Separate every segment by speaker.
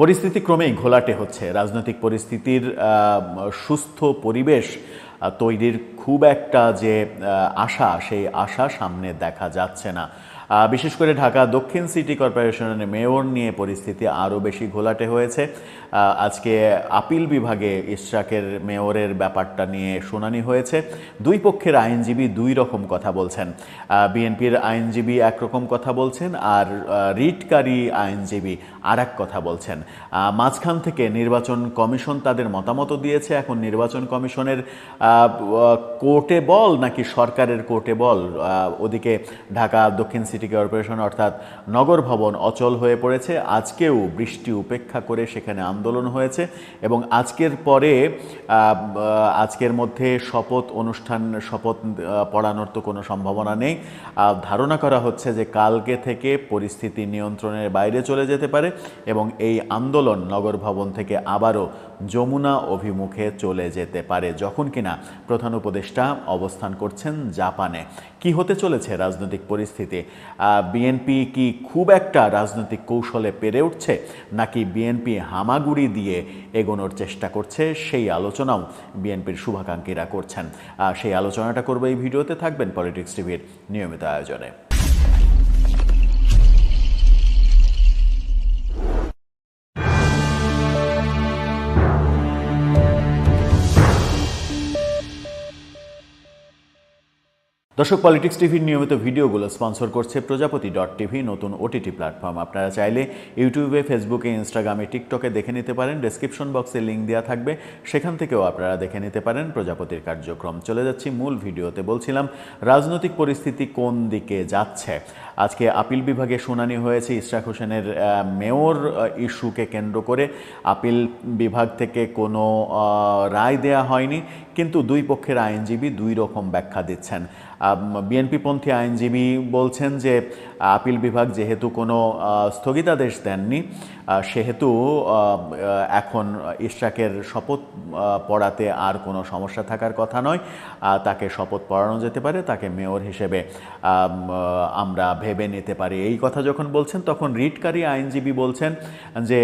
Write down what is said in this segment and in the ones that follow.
Speaker 1: পরিস্থিতি ক্রমেই ঘোলাটে হচ্ছে। রাজনৈতিক পরিস্থিতির সুস্থ পরিবেশ তৈরির খুব একটা যে আশা, সেই আশা সামনে দেখা যাচ্ছে না। বিশেষ করে ঢাকা দক্ষিণ সিটি কর্পোরেশনের মেয়র নিয়ে পরিস্থিতি আরও বেশি ঘোলাটে হয়েছে। আজকে আপিল বিভাগে ইশরাকের মেয়রের ব্যাপারটা নিয়ে শুনানি হয়েছে। দুই পক্ষের আইনজীবী দুই রকম কথা বলছেন। বিএনপির আইনজীবী একরকম কথা বলছেন আর রিটকারী আইনজীবী আর কথা বলছেন। মাঝখান থেকে নির্বাচন কমিশন তাদের মতামত দিয়েছে। এখন নির্বাচন কমিশনের কোর্টে বল নাকি সরকারের কোর্টে বল? ওদিকে ঢাকা দক্ষিণ সিটি কর্পোরেশন অর্থাৎ নগর ভবন অচল হয়ে পড়েছে। আজকেও বৃষ্টি উপেক্ষা করে সেখানে আন্দোলন হয়েছে এবং আজকের পরে আজকের মধ্যে শপথ অনুষ্ঠান, শপথ পড়ানোর তো কোনো সম্ভাবনা নেই। ধারণা করা হচ্ছে যে কালকে থেকে পরিস্থিতি নিয়ন্ত্রণের বাইরে চলে যেতে পারে এবং এই আন্দোলন নগর ভবন থেকে আবারও যমুনা অভিমুখে চলে যেতে পারে যখন কিনা প্রধান উপদেষ্টা অবস্থান করছেন জাপানে। কি হতে চলেছে রাজনৈতিক পরিস্থিতি? বিএনপি কি খুব একটা রাজনৈতিক কৌশলে পেরে উঠছে, নাকি বিএনপি হামাগুড়ি দিয়ে এগোনোর চেষ্টা করছে? সেই আলোচনাও বিএনপির শুভাকাঙ্ক্ষীরা করছেন। সেই আলোচনাটা করব এই ভিডিওতে, থাকবেন পলিটিক্স টিভির নিয়মিত আয়োজনে। দর্শক পলিটিক্স টিভির নিয়মিত ভিডিওগুলো স্পন্সর করছে প্রজাপতি ডট টিভি নতুন ওটিটি প্ল্যাটফর্ম আপনারা চাইলে ইউটিউবে ফেসবুকে ইনস্টাগ্রামে টিকটকে দেখে নিতে পারেন। ডেসক্রিপশন বক্সে লিঙ্ক দেওয়া থাকবে। সেখান থেকেও আপনারা দেখে নিতে পারেন প্রজাপতির কার্যক্রম। চলে যাচ্ছি মূল ভিডিওতে। বলছিলাম, রাজনৈতিক পরিস্থিতি কোন দিকে যাচ্ছে? আজকে আপিল বিভাগে শুনানি হয়েছে। ইশরাক হোসেনের মেয়র ইস্যুকে কেন্দ্র করে আপিল বিভাগ থেকে কোনো রায় দেয়া হয়নি। কিন্তু দুই পক্ষের আইনজীবী দুই রকম ব্যাখ্যা দিচ্ছেন। বিএনপিপন্থী আইনজীবী বলছেন যে আপিল বিভাগ যেহেতু কোনো স্থগিতাদেশ দেননি সেহেতু এখন ইশরাকের শপথ পড়াতে আর কোনো সমস্যা থাকার কথা নয়। তাকে শপথ পড়ানো যেতে পারে, তাকে মেয়র হিসেবে আমরা ভেবে নিতে পারি। এই কথা যখন বলছেন, তখন রিটকারী আইনজীবী বলছেন যে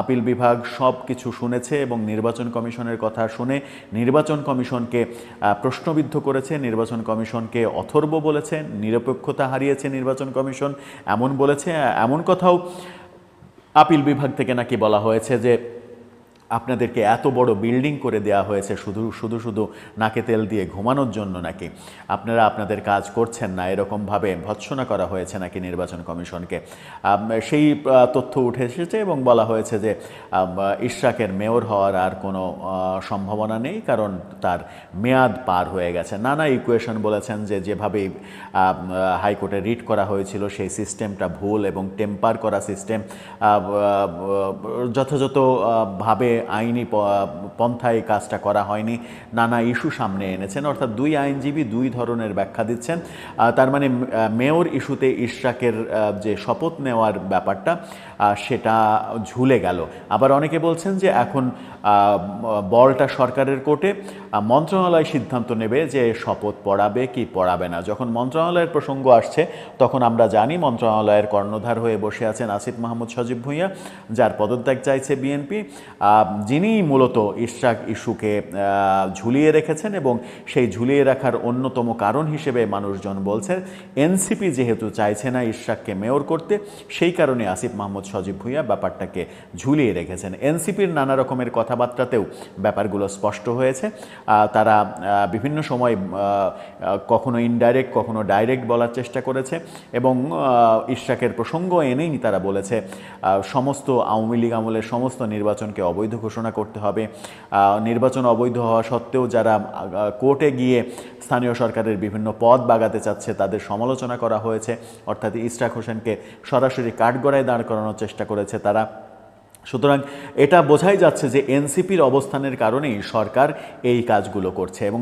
Speaker 1: আপিল বিভাগ সব কিছু শুনেছে এবং নির্বাচন কমিশনের কথা শুনে নির্বাচন কমিশনকে প্রশ্নবিদ্ধ করেছে, নির্বাচন কমিশনকে অথর্ব বলেছে, নিরপেক্ষতা হারিয়েছে নির্বাচন কমিশন এমন বলেছে এমন কথাও আপিল বিভাগ থেকে নাকি বলা হয়েছে যে আপনাদেরকে এত বড় বিল্ডিং করে দেওয়া হয়েছে শুধু শুধু শুধু নাকে তেল দিয়ে ঘুমানোর জন্য নাকি? আপনারা আপনাদের কাজ করছেন না এরকমভাবে ভৎসনা করা হয়েছে নাকি নির্বাচন কমিশনকে? সেই তথ্য উঠে এসেছে এবং বলা হয়েছে যে ইশরাকের মেয়র হওয়ার আর কোনো সম্ভাবনা নেই কারণ তার মেয়াদ পার হয়ে গেছে। নানা ইকুয়েশন বলেছেন যে যেভাবে হাইকোর্টে রিট করা হয়েছিল সেই সিস্টেমটা ভুল এবং টেম্পার করা সিস্টেম যথাযথ আহ, ভাবে আইনি পন্থায় কাজটা করা হয়নি। নানা ইস্যু সামনে এনেছেন। অর্থাৎ দুই আইনজীবী দুই ধরনের ব্যাখ্যা দিচ্ছেন। তার মানে মেয়র ইস্যুতে ইশরাকের যে শপথ নেওয়ার ব্যাপারটা সেটা ঝুলে গেল। আবার অনেকে বলছেন যে এখন বলটা সরকারের কোর্টে মন্ত্রণালয় সিদ্ধান্ত নেবে যে শপথ পড়াবে কি পড়াবে না। যখন মন্ত্রণালয়ের প্রসঙ্গ আসছে, তখন আমরা জানি মন্ত্রণালয়ের কর্ণধার হয়ে বসে আছেন আসিফ মাহমুদ সজীব ভূঁইয়া, যার পদত্যাগ চাইছে বিএনপি। যিনি মূলত ইশরাক ইস্যুকে ঝুলিয়ে রেখেছেন এবং সেই ঝুলিয়ে রাখার অন্যতম কারণ হিসেবে মানুষজন বলছে এনসিপি যেহেতু চাইছে না ইশরাককে মেয়র করতে, সেই কারণে আসিফ মাহমুদ সজীব ভূঁইয়া ব্যাপারটাকে ঝুলিয়ে রেখেছেন। এনসিপির নানা রকমের কথাবার্তাতেও ব্যাপারগুলো স্পষ্ট হয়েছে। তারা বিভিন্ন সময় কখনো ইনডাইরেক্ট কখনো ডাইরেক্ট বলার চেষ্টা করেছে এবং ইশরাকের প্রসঙ্গ এনেই তারা বলেছে সমস্ত আওয়ামী লীগ আমলের সমস্ত নির্বাচনকে অবৈধ ঘোষণা করতে হবে। নির্বাচন অবৈধ হওয়া সত্ত্বেও যারা কোর্টে গিয়ে স্থানীয় সরকারের বিভিন্ন পদ বাগাতে চাচ্ছে, তাদের সমালোচনা করা হয়েছে। অর্থাৎ ইস্টাক হোসেনকে সরাসরি কাঠগড়ায় দাঁড় করানোর চেষ্টা করেছে তারা। সুতরাং এটা বোঝাই যাচ্ছে যে এনসিপির অবস্থানের কারণেই সরকার এই কাজগুলো করছে এবং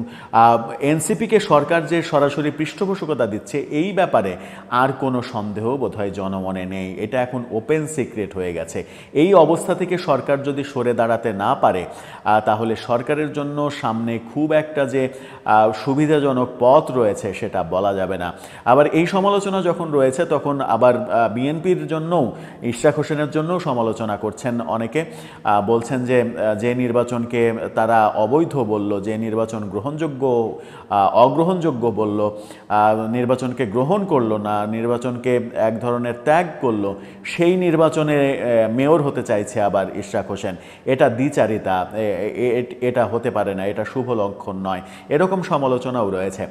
Speaker 1: এনসিপিকে সরকার যে সরাসরি পৃষ্ঠপোষকতা দিচ্ছে এই ব্যাপারে আর কোনো সন্দেহ বোধহয় জনমনে নেই। এটা এখন ওপেন সিক্রেট হয়ে গেছে। এই অবস্থা থেকে সরকার যদি সরে দাঁড়াতে না পারে তাহলে সরকারের জন্য সামনে খুব একটা যে সুবিধাজনক পথ রয়েছে সেটা বলা যাবে না। আবার এই সমালোচনা যখন রয়েছে, তখন আবার বিএনপির জন্যও, ইশরাক হোসেনের জন্যও সমালোচনা করছেন অনেকে বলছেন যে যে নির্বাচনকে তারা অবৈধ বলল, যে নির্বাচন গ্রহণযোগ্য অগ্রহণযোগ্য বলল নির্বাচনকে গ্রহণ করল না, নির্বাচনকে এক ধরনের ত্যাগ করল, সেই নির্বাচনে মেয়র হতে চাইছে আবার ইশরাক হোসেন। এটা দ্বিচারিতা এটা হতে পারে না, এটা শুভ লক্ষণ নয়। এরকম সমালোচনাও রয়েছে।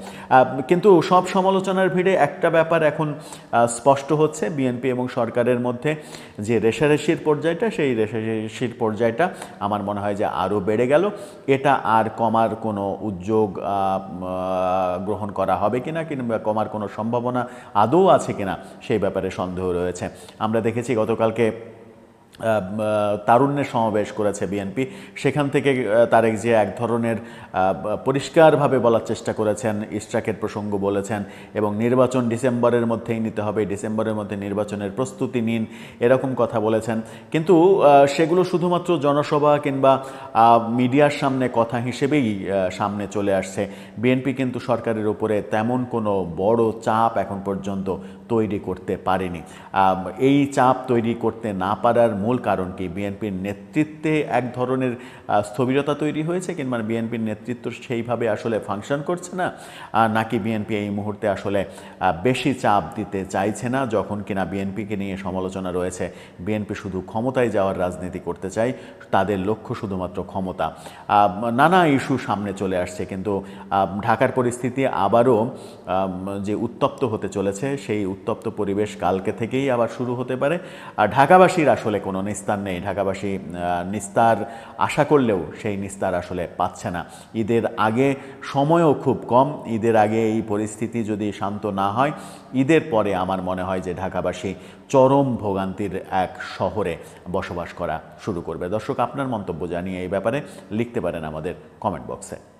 Speaker 1: কিন্তু সব সমালোচনার ভিড়ে একটা ব্যাপার এখন স্পষ্ট হচ্ছে, বিএনপি এবং সরকারের মধ্যে যে রেশারেশির পর্যায়টা, সেই রেশারেশির পর্যায়টা, আমার মনে হয় যে আরও বেড়ে গেল। এটা আর কমার কোনো উদ্যোগ গ্রহণ করা হবে কিনা কিংবা কমার কোনো সম্ভাবনা আদৌ আছে কিনা, সেই ব্যাপারে সন্দেহ রয়েছে। আমরা দেখেছি গতকালকে তারুণ্যের সমাবেশ করেছে বিএনপি। সেখান থেকে তারেক যে এক ধরনের পরিষ্কারভাবে বলার চেষ্টা করেছেন ইস্ট্রাকের প্রসঙ্গ বলেছেন এবং নির্বাচন ডিসেম্বরের মধ্যেই নিতে হবে, ডিসেম্বরের মধ্যে নির্বাচনের প্রস্তুতি নিন, এরকম কথা বলেছেন। কিন্তু সেগুলো শুধুমাত্র জনসভা কিংবা মিডিয়ার সামনে কথা হিসেবেই সামনে চলে আসছে। বিএনপি কিন্তু সরকারের উপরে তেমন কোনো বড় চাপ এখন পর্যন্ত তৈরি করতে পারেনি। এই চাপ তৈরি করতে না পারার মূল কারণ কি? বিএনপির নেতৃত্বে এক ধরনের স্থবিরতা তৈরি হয়েছে কিংবা বিএনপির নেতৃত্ব সেইভাবে আসলে ফাংশন করছে না? নাকি বিএনপি এই মুহূর্তে আসলে বেশি চাপ দিতে চাইছে না যখন কিনা বিএনপিকে নিয়ে সমালোচনা রয়েছে? বিএনপি শুধু ক্ষমতায় যাওয়ার রাজনীতি করতে চায়, তাদের লক্ষ্য শুধুমাত্র ক্ষমতা। নানা ইস্যু সামনে চলে আসছে কিন্তু ঢাকার পরিস্থিতি আবারও যে উত্তপ্ত হতে চলেছে, সেই উত্তপ্ত পরিবেশ কালকে থেকেই আবার শুরু হতে পারে। আর ঢাকাবাসীর আসলে কোনো নিস্তার নেই। ঢাকাবাসী নিস্তার আশা করলেও সেই নিস্তার আসলে পাচ্ছে না। ঈদের আগে সময়ও খুব কম। ঈদের আগে এই পরিস্থিতি যদি শান্ত না হয়, ঈদের পরে আমার মনে হয় যে ঢাকাবাসী চরম ভোগান্তির এক শহরে বসবাস করা শুরু করবে। দর্শক, আপনার মন্তব্য জানিয়ে এই ব্যাপারে লিখতে পারেন আমাদের কমেন্ট বক্সে